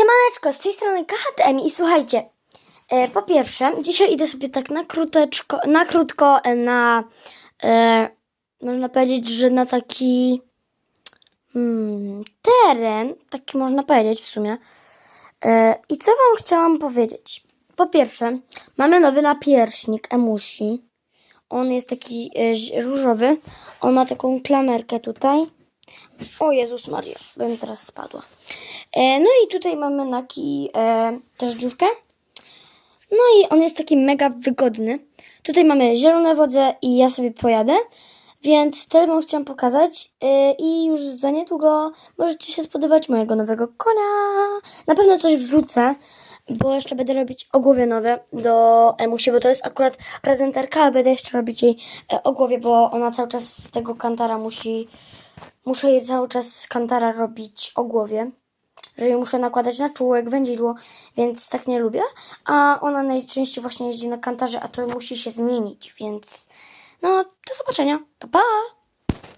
Siemaneczko, z tej strony KHTM i słuchajcie, e, po pierwsze, dzisiaj idę sobie tak na króteczko, na krótko e, na, e, można powiedzieć, że na taki hmm, teren, taki można powiedzieć w sumie. E, I co wam chciałam powiedzieć? Po pierwsze, mamy nowy napierśnik Emusi. On jest taki e, różowy. On ma taką klamerkę tutaj. O Jezus Maria, bym teraz spadła. E, no i tutaj mamy na kij e, też dziurkę. No i on jest taki mega wygodny. Tutaj mamy zielone wodze i ja sobie pojadę. Więc tyle wam chciałam pokazać e, i już za niedługo możecie się spodobać mojego nowego konia. Na pewno coś wrzucę, bo jeszcze będę robić ogłowie nowe do Emusi, bo to jest akurat prezenterka, ale będę jeszcze robić jej e, ogłowie, bo ona cały czas z tego kantara musi muszę jej cały czas z kantara robić o głowie, że jej muszę nakładać na czułek, wędzidło, więc tak nie lubię. A ona najczęściej właśnie jeździ na kantarze, a to musi się zmienić, więc no do zobaczenia. Pa pa!